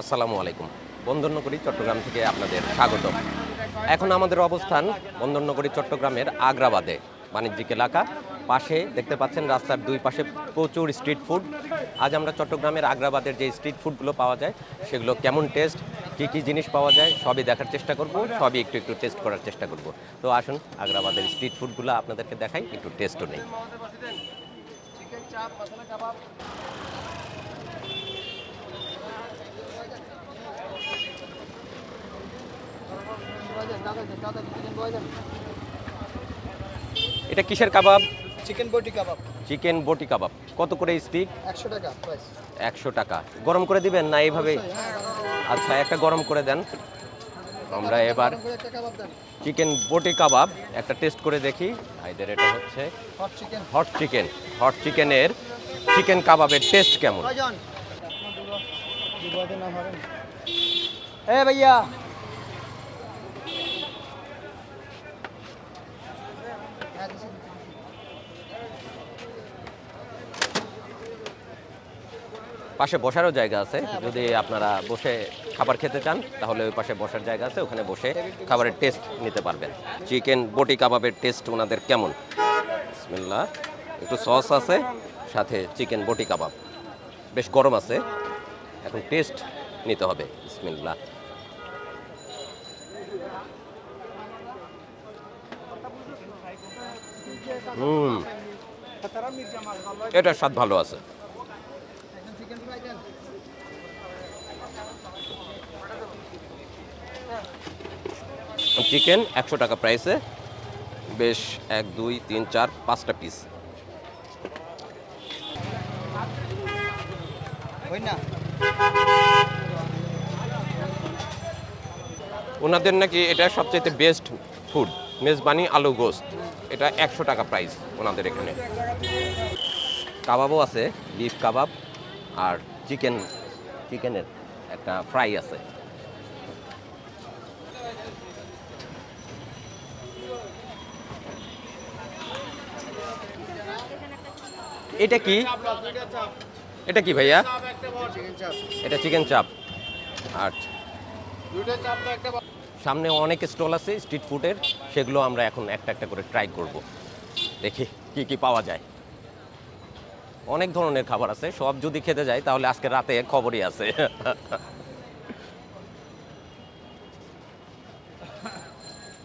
আসসালামু আলাইকুম। বন্দরনগরী, চট্টগ্রাম থেকে আপনাদের স্বাগত এখন আমাদের অবস্থান বন্দরনগরী, চট্টগ্রামের আগ্রাবাদে, বাণিজ্যিক এলাকা। পাশে দেখতে পাচ্ছেন রাস্তার দুই পাশে প্রচুর স্ট্রিট ফুড। আজ আমরা চট্টগ্রামের আগ্রাবাদের যে স্ট্রিট ফুডগুলো পাওয়া যায়, সেগুলো কেমন টেস্ট কী কী জিনিস পাওয়া যায় সবই দেখার চেষ্টা করব সবই একটু একটু টেস্ট করার চেষ্টা করব। তো আসুন আগ্রাবাদের স্ট্রিট ফুডগুলো আপনাদেরকে দেখাই একটু টেস্টও নেই। এটা কিসের কাবাব? চিকেন বটি কাবাব। চিকেন বটি কাবাব। কত করে স্টিক একশো টাকা একশো টাকা। গরম করে দিবেন না এইভাবেই আচ্ছা একটা গরম করে দেন। আমরা এবার চিকেন বটি কাবাব একটা টেস্ট করে দেখি। আইদের এটা হচ্ছে hot chicken hot chicken hot চিকেনের চিকেন কাবাবের টেস্ট কেমন? এ ভাইয়া! পাশে বসারও জায়গা আছে। যদি আপনারা বসে খাবার খেতে চান তাহলে ওই পাশে বসার জায়গা আছে। ওখানে বসে খাবারের টেস্ট নিতে পারবেন। চিকেন বটি কাবাবের টেস্ট ওনাদের কেমন? বিসমিল্লাহ। একটু সস আছে সাথে চিকেন বটি কাবাব। বেশ গরম আছে। এখন টেস্ট নিতে হবে। বিসমিল্লাহ। হুম। এটার স্বাদ ভালো আছে চিকেন ফ্রাই দেন চিকেন একশো টাকা প্রাইসে বেশ এক দুই তিন চার পাঁচটা পিস ওনাদের নাকি এটা সবচেয়ে বেস্ট ফুড মেজবানি আলু গোস্ত। এটা একশো টাকা প্রাইস ওনাদের এখানে। কাবাবও আছে বিফ কাবাব আর চিকেন চিকেনের একটা ফ্রাই আছে। এটা কি? এটা কি ভাইয়া? এটা চিকেন চাপ। আচ্ছা। সামনে অনেক স্টল আছে স্ট্রিট ফুডের, সেগুলো আমরা এখন একটা একটা করে ট্রাই করব। দেখি কি কি পাওয়া যায়। অনেক ধরনের খাবার আছে, সব যদি খেতে যাই তাহলে আজকে রাতে খবরই আছে।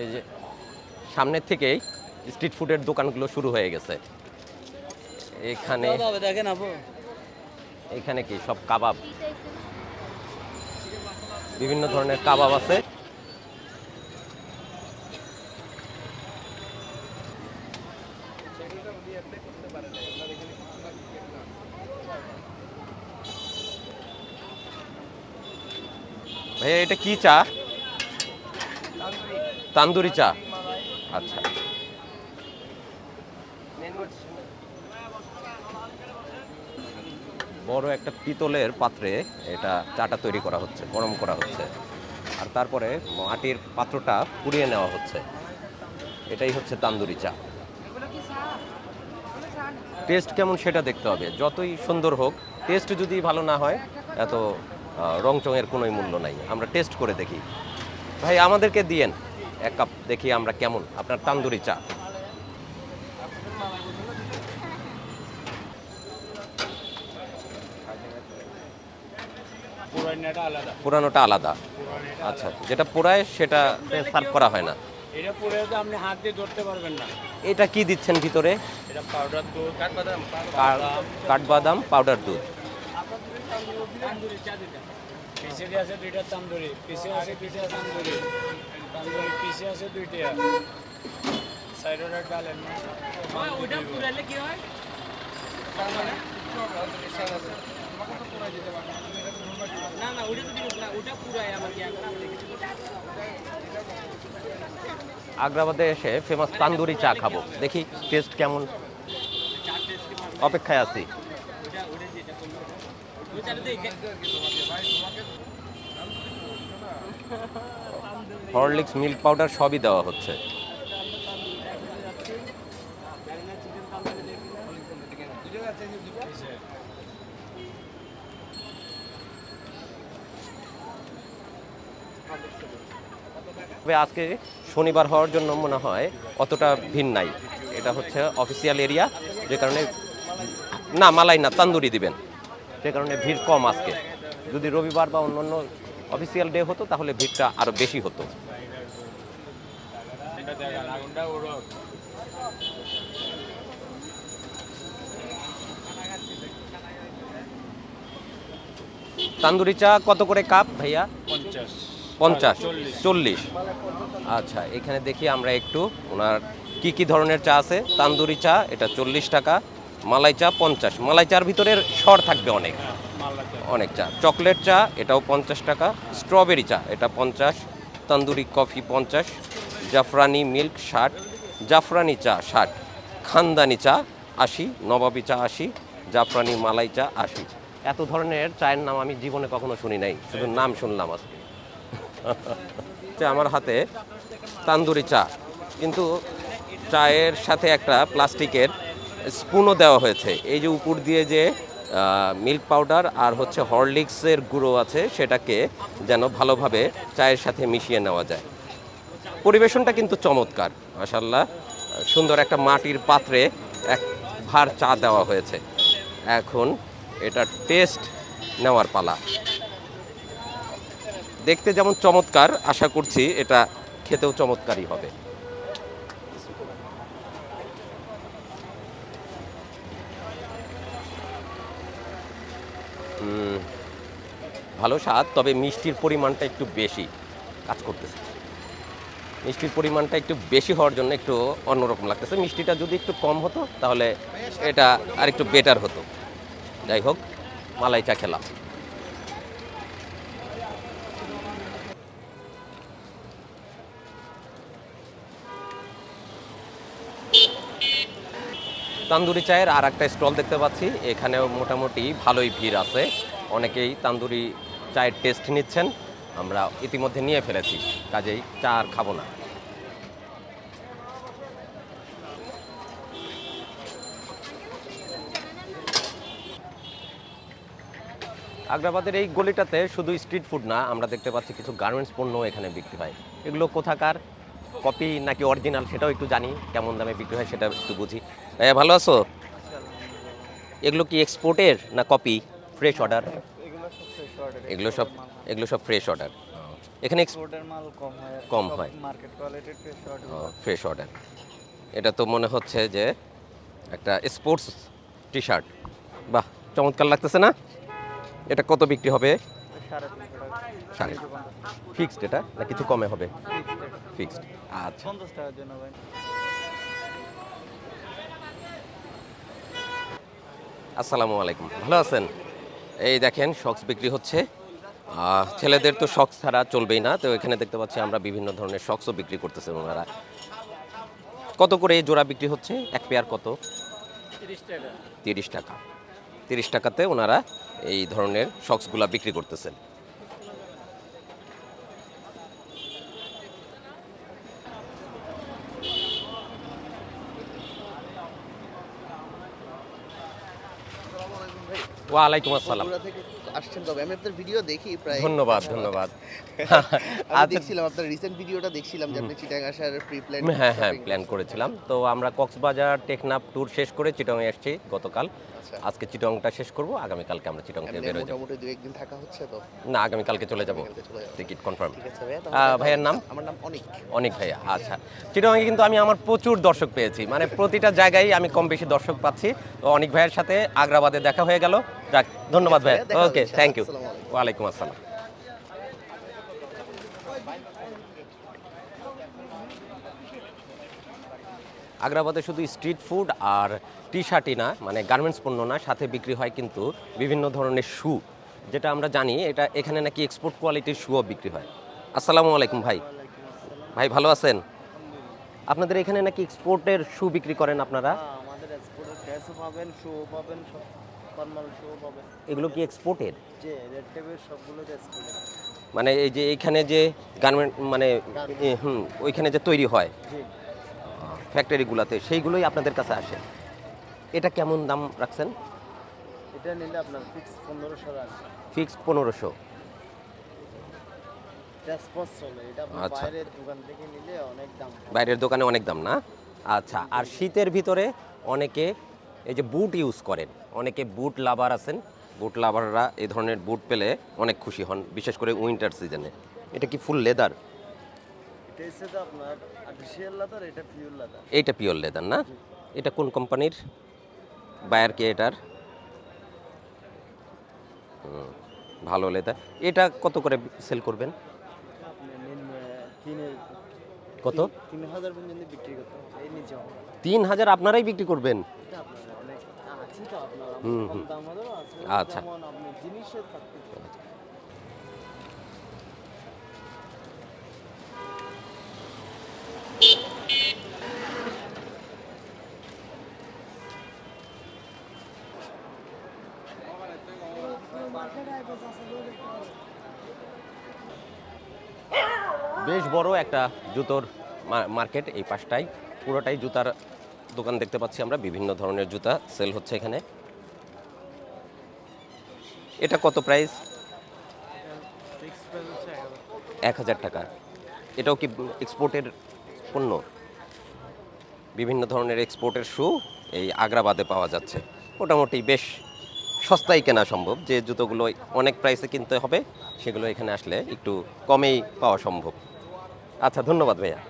এই যে সামনের থেকেই স্ট্রিট ফুডের দোকানগুলো শুরু হয়ে গেছে। এখানে দেখেন আপু। এখানে কি সব কাবাব? বিভিন্ন ধরনের কাবাব আছে। ভাইয়া এটা কি চা? তান্দুরি চা। আচ্ছা। বড় একটা পিতলের পাত্রে এটা চাটা তৈরি করা হচ্ছে, গরম করা হচ্ছে। আর তারপরে মাটির পাত্রটা পুড়িয়ে নেওয়া হচ্ছে। এটাই হচ্ছে তান্দুরি চা। টেস্ট কেমন সেটা দেখতে হবে। যতই সুন্দর হোক, টেস্ট যদি ভালো না হয়, এত রংচঙের কোনোই মূল্য নাই। আমরা টেস্ট করে দেখি। ভাই, আমাদেরকে দিয়েন। এক কাপ দেখি আমরা কেমন। আপনার তান্দুরি চা। পুরানোটা আলাদা। আচ্ছা যেটা পোড়ায় সেটা সার্ভ করা হয় না। এটা পুরে তো আপনি হাত দিয়ে ধরতে পারবেন না। এটা কি দিচ্ছেন ভিতরে? এটা পাউডার দুধ। কাঠবাদাম কাঠবাদাম। পাউডার দুধ। পিসে আছে দুইটা তান্দুরি। পিসে আছে দুইটা তান্দুরি। তান্দুরি পিসে আছে দুইটা। সাইডের ডালেন ওইটা পুরাইলে কি হয়? না না ওইটা তো না ওটা পুরাই আমার আগ্রাবাদে এসে ফেমাস তান্দুরি চা খাব। দেখি টেস্ট কেমন অপেক্ষায় আছি। হরলিক্স মিল্ক পাউডার সবই দেওয়া হচ্ছে। তবে আজকে শনিবার হওয়ার জন্য মনে হয়, অতটা ভিড় নাই। এটা হচ্ছে অফিসিয়াল এরিয়া যে কারণে না, মালাই না, তান্দুরি দিবেন। সে কারণে ভিড় কম আজকে। যদি রবিবার বা অন্যান্য অফিসিয়াল ডে হতো, তাহলে ভিড়টা আরও বেশি হতো। তান্দুরি চা কত করে কাপ, ভাইয়া? পঞ্চাশ। পঞ্চাশ চল্লিশ। আচ্ছা এখানে দেখি আমরা একটু ওনার কি কি ধরনের চা আছে? তান্দুরি চা এটা চল্লিশ টাকা। মালাই চা পঞ্চাশ। মালাই চার ভিতরে সর থাকবে অনেক। অনেক চা। চকলেট চা এটাও পঞ্চাশ টাকা। স্ট্রবেরি চা এটা পঞ্চাশ। তান্দুরি কফি পঞ্চাশ। জাফরানি মিল্ক ষাট। জাফরানি চা ষাট। খানদানি চা আশি। নবাবি চা আশি। জাফরানি মালাই চা আশি। এত ধরনের চায়ের নাম আমি জীবনে কখনো শুনি নাই। শুধু নাম শুনলাম আজকে। আমার হাতে, তান্দুরি চা। কিন্তু চায়ের সাথে একটা প্লাস্টিকের স্পুনও দেওয়া হয়েছে। এই যে উপর দিয়ে যে মিল্ক পাউডার আর হচ্ছে হরলিক্সের গুঁড়ো আছে, সেটাকে যেন ভালোভাবে চায়ের সাথে মিশিয়ে নেওয়া যায়। পরিবেশনটা কিন্তু চমৎকার মাসাল্লাহ সুন্দর একটা মাটির পাত্রে এক ভার চা দেওয়া হয়েছে। এখন এটা টেস্ট নেওয়ার পালা। দেখতে যেমন চমৎকার, আশা করছি এটা খেতেও চমৎকারই হবে। ভালো স্বাদ, তবে মিষ্টির পরিমাণটা একটু বেশি কাজ করতেছে। মিষ্টির পরিমাণটা একটু বেশি হওয়ার জন্য একটু অন্যরকম লাগতেছে। মিষ্টিটা যদি একটু কম হতো, তাহলে এটা আর একটু বেটার হতো। যাই হোক, মালাই চা খেলাম। তান্দুরি চায়ের আর একটা স্টল দেখতে পাচ্ছি। এখানেও মোটামুটি ভালোই ভিড় আছে। অনেকেই তান্দুরি চায়ের টেস্ট নিচ্ছেন। আমরা ইতিমধ্যে নিয়ে ফেলেছি। কাজেই চা আর খাব না। আগ্রাবাদের এই গলিটাতে শুধু স্ট্রিট ফুড না, আমরা দেখতে পাচ্ছি কিছু গার্মেন্টস পণ্য এখানে বিক্রি হয়। এগুলো কোথাকার? কপি নাকি অরিজিনাল সেটাও একটু জানি। কেমন দামে বিক্রি হয় সেটা একটু বুঝি। ভাইয়া ভালো আছো? এগুলো কি এক্সপোর্টের না কপি? ফ্রেশ অর্ডার এগুলো সব এগুলো সব ফ্রেশ অর্ডার এখানে এক্সপোর্টের মাল কম হয় কম হয়। মার্কেট কোয়ালিটির ফ্রেশ অর্ডার ফ্রেশ অর্ডার এটা তো মনে হচ্ছে যে একটা স্পোর্টস টি শার্ট বাহ চমৎকার লাগতেছে না? এটা কত বিক্রি হবে? সাড়ে ফিক্সড এটা? না কিছু কমে হবে? ফিক্সড আচ্ছা পঞ্চাশ টাকার জন্য ভাই আসসালামু আলাইকুম। ভালো আছেন? এই দেখেন শক্স বিক্রি হচ্ছে। ছেলেদের তো শখ ছাড়া চলবেই না। তো এখানে দেখতে পাচ্ছি আমরা বিভিন্ন ধরনের শখসও বিক্রি করতেছে ওনারা। কত করে এই জোড়া বিক্রি হচ্ছে? এক পেয়ার কত? তিরিশ টাকা। তিরিশ টাকা। তিরিশ টাকাতে ওনারা এই ধরনের শক্সগুলা বিক্রি করতেছেন। ওয়ালাইকুম আসসালাম। আসছেন তবে। আমি আপনার ভিডিও দেখি প্রায়। ধন্যবাদ ধন্যবাদ। আমি দেখছিলাম আপনার রিসেন্ট ভিডিওটা দেখছিলাম যে আপনি চিটাং আসার প্রি প্ল্যান হ্যাঁ হ্যাঁ প্ল্যান করেছিলাম। তো আমরা কক্সবাজার টেকনাফ ট্যুর শেষ করে চিটাং আসছি গতকাল। আজকে চিটংটা শেষ করব আগামীকালকে আমরা চিটং থেকে বেরোয় যাব। মোটামুটি দু একদিন থাকা হচ্ছে তো? না আগামীকালকে চলে যাব। কালকে চলে যাব। টিকিট কনফার্ম ভাইয়ের নাম? আমার নাম অনিক। অনেক ভাইয়া আচ্ছা। চিটংয়ে কিন্তু আমি আমার প্রচুর দর্শক পেয়েছি মানে প্রতিটা জায়গায় আমি কম বেশি দর্শক পাচ্ছি। তো অনেক ভাইয়ের সাথে আগ্রাবাদে দেখা হয়ে গেল। যাক ধন্যবাদ ভাইয়া। Okay thank you. ওয়ালাইকুম আসসালাম। আগ্রাবাদে শুধু স্ট্রিট ফুড আর টি শার্টই না মানে গার্মেন্টস পণ্য না সাথে বিক্রি হয় কিন্তু বিভিন্ন ধরনের শু। যেটা আমরা জানি এটা এখানে নাকি এক্সপোর্ট কোয়ালিটির শুও বিক্রি হয়। আসসালামু আলাইকুম ভাই। ভাই ভালো আছেন? আপনাদের এখানে নাকি এক্সপোর্টের শু বিক্রি করেন আপনারা? আমাদের এক্সপোর্টের ড্রেসও পাবেন শু পাবেন সব ফর্মাল শু পাবেন। এগুলো কি এক্সপোর্টের যে রেড টেপের সবগুলো এক্সপোর্টের মানে এই যে এইখানে যে গার্মেন্ট মানে হুম ওইখানে যে তৈরি হয় ফ্যাক্টরিগুলোতে সেইগুলোই আপনাদের কাছে আসে? এটা কেমন দাম রাখছেন? এটা নিলে আপনার ফিক্স পনেরোশো টাকা ফিক্সড পনেরোশো। আচ্ছা। বাইরের দোকান অনেক দাম। না? আচ্ছা আর শীতের ভিতরে অনেকে এই যে বুট ইউজ করেন অনেকে বুট লাভার আছেন বুট লাভাররা এই ধরনের বুট পেলে অনেক খুশি হন বিশেষ করে উইন্টার সিজনে এটা কি ফুল লেদার এটা পিওর লেদার না? এটা কোন কোম্পানির বায়ার কে এটার ভালো লেদার। এটা কত করে সেল করবেন? কত? তিন- হাজার আপনারাই বিক্রি করবেন? হুম, আচ্ছা। বেশ বড় একটা জুতোর মার্কেট এই পাশটাই পুরোটাই জুতার দোকান দেখতে পাচ্ছি আমরা। বিভিন্ন ধরনের জুতা সেল হচ্ছে এখানে। এটা কত প্রাইস? এক হাজার টাকা। এটাও কি এক্সপোর্টের পণ্য? বিভিন্ন ধরনের এক্সপোর্টের শু এই আগ্রাবাদে পাওয়া যাচ্ছে। মোটামুটি বেশ সস্তায় কেনা সম্ভব। যে জুতোগুলো অনেক প্রাইসে কিনতে হবে, সেগুলো এখানে আসলে একটু কমেই পাওয়া সম্ভব। আচ্ছা ধন্যবাদ ভাইয়া।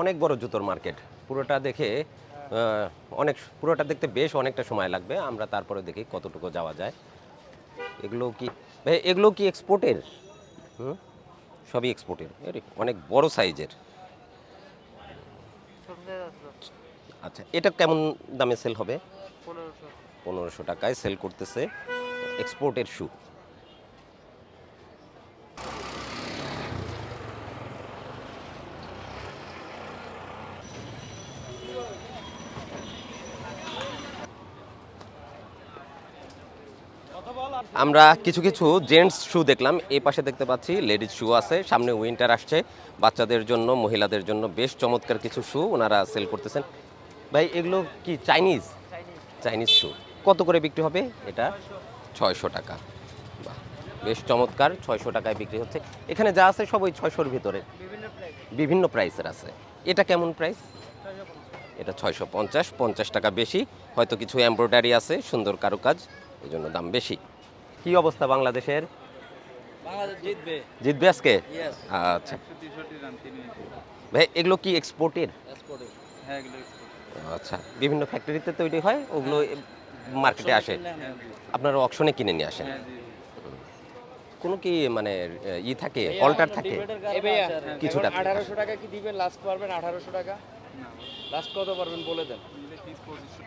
অনেক বড় জুতোর মার্কেট। পুরোটা দেখে অনেক পুরোটা দেখতে বেশ অনেকটা সময় লাগবে। আমরা তারপরে দেখি কতটুকু যাওয়া যায়। এগুলো কি ভাই এগুলো কি এক্সপোর্টের? হুম? সবই এক্সপোর্টের। অনেক বড় সাইজের। আচ্ছা এটা কেমন দামে সেল হবে? পনেরোশো। পনেরোশো টাকায় সেল করতেছে এক্সপোর্টের শু। আমরা কিছু কিছু জেন্টস শু দেখলাম। এই পাশে দেখতে পাচ্ছি লেডিস শু আছে সামনে উইন্টার আসছে। বাচ্চাদের জন্য মহিলাদের জন্য বেশ চমৎকার কিছু শু ওনারা সেল করতেছেন। ভাই এগুলো কি চাইনিজ চাইনিজ শু কত করে বিক্রি হবে এটা? ছয়শো টাকা। বাহ বেশ চমৎকার ছয়শো টাকায় বিক্রি হচ্ছে। এখানে যা আছে সব ওই ছয়শোর ভিতরে। বিভিন্ন বিভিন্ন প্রাইসের আছে। এটা কেমন প্রাইস এটা ছয়শো পঞ্চাশ পঞ্চাশ টাকা বেশি। হয়তো কিছু এমব্রয়ডারি আছে সুন্দর কারুকাজ এই জন্য দাম বেশি। কি অবস্থা বাংলাদেশের? বাংলাদেশ জিতবে। আজকে? আচ্ছা। ভাই এগুলো কি এক্সপোর্টের হ্যাঁ export। আচ্ছা বিভিন্ন ফ্যাক্টরিতে তৈরি হয়? ওগুলো মার্কেটে আসে? আপনারা অকশনে কিনে নিয়ে আসেন? কোনো কি মানে ই থাকে? অল্টার থাকে? কিছুটা আঠারোশো টাকা কি দিবেন? লাস্ট পারবেন আঠারোশো টাকা? লাস্ট কত পারবেন বলে দেন?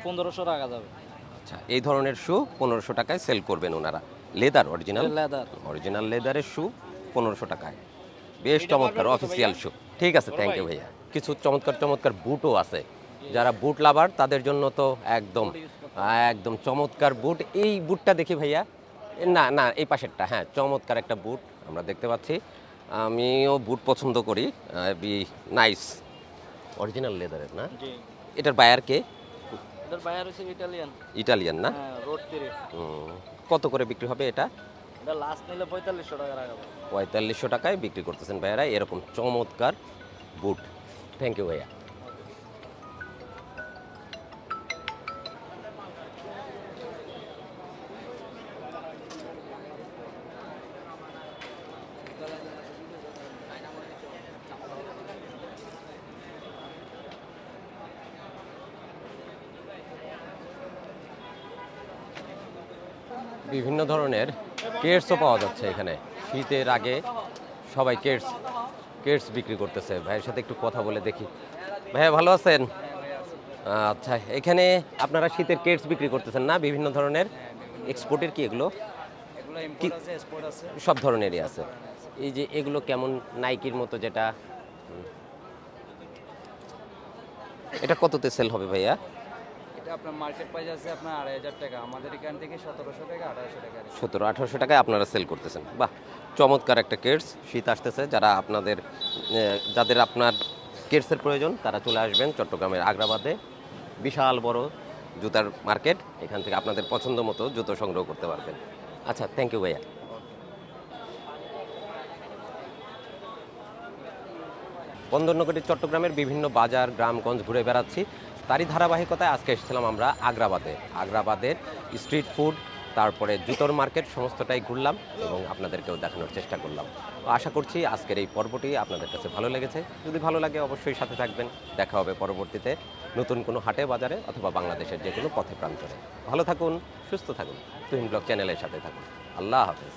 পনেরোশো টাকা যাবে। আচ্ছা এই ধরনের শু পনেরোশো টাকায় সেল করবেন ওনারা। Leather original leather. অরিজিনাল লেদারের শু পনেরোশো টাকায়। বেশ চমৎকার অফিসিয়াল শু ঠিক আছে থ্যাংক ইউ ভাইয়া। কিছু চমৎকার চমৎকার বুটও আছে। যারা বুট লাভার তাদের জন্য তো একদম একদম চমৎকার বুট এই বুটটা দেখি ভাইয়া। না না এই পাশেরটা হ্যাঁ চমৎকার একটা বুট আমরা দেখতে পাচ্ছি। আমিও বুট পছন্দ করি। বি নাইস অরিজিনাল লেদারের না? এটার বায়ার কে? এটার বায়ার হচ্ছে ইটালিয়ান ইটালিয়ান না? হ্যাঁ রোড কত করে বিক্রি হবে এটা? লাস্ট নিলে পঁয়তাল্লিশশো টাকা পঁয়তাল্লিশশো টাকায় বিক্রি করতেছেন ভাইয়ারা এরকম চমৎকার বুট থ্যাংক ইউ ভাইয়া। বিভিন্ন ধরনের কেটসও পাওয়া যাচ্ছে এখানে। শীতের আগে সবাই কেটস কেটস বিক্রি করতেছে। ভাইয়ের সাথে একটু কথা বলে দেখি। ভাইয়া ভালো আছেন? আচ্ছা এখানে আপনারা শীতের কেটস বিক্রি করতেছেন না? বিভিন্ন ধরনের এক্সপোর্টের কি এগুলো? সব ধরনেরই আছে। এই যে এগুলো কেমন নাইকির মতো যেটা? এটা কততে সেল হবে ভাইয়া? আপনার মার্কেট প্রাইস আছে আপনার আড়াই হাজার টাকা। আমাদের এখান থেকে সতেরোশো টাকা, আঠারোশো টাকা সতেরো, আঠারোশো টাকায় আপনারা সেল করতেছেন। বাহ, চমৎকার একটা কেটস শীত আসতেছে, যারা আপনাদের যাদের আপনার কেটসের প্রয়োজন, তারা চলে আসবেন চট্টগ্রামের আগ্রাবাদে। বিশাল বড় জুতার মার্কেট এখান থেকে আপনাদের পছন্দ মতো জুতো সংগ্রহ করতে পারবেন। আচ্ছা থ্যাংক ইউ ভাইয়া। বন্দরনগরীর চট্টগ্রামের বিভিন্ন বাজার গ্রামগঞ্জ ঘুরে বেড়াচ্ছি। তারই ধারাবাহিকতায় আজকে এসেছিলাম আমরা আগ্রাবাদে। আগ্রাবাদের স্ট্রিট ফুড তারপরে জুতোর মার্কেট সমস্তটাই ঘুরলাম এবং আপনাদেরকেও দেখানোর চেষ্টা করলাম। আশা করছি আজকের এই পর্বটি আপনাদের কাছে ভালো লেগেছে। যদি ভালো লাগে অবশ্যই সাথে থাকবেন। দেখা হবে পরবর্তীতে নতুন কোনো হাটে, বাজারে অথবা বাংলাদেশের যে কোনো পথে প্রান্তরে। ভালো থাকুন, সুস্থ থাকুন। তুহিন ব্লগ চ্যানেলের সাথে থাকুন। আল্লাহ হাফেজ।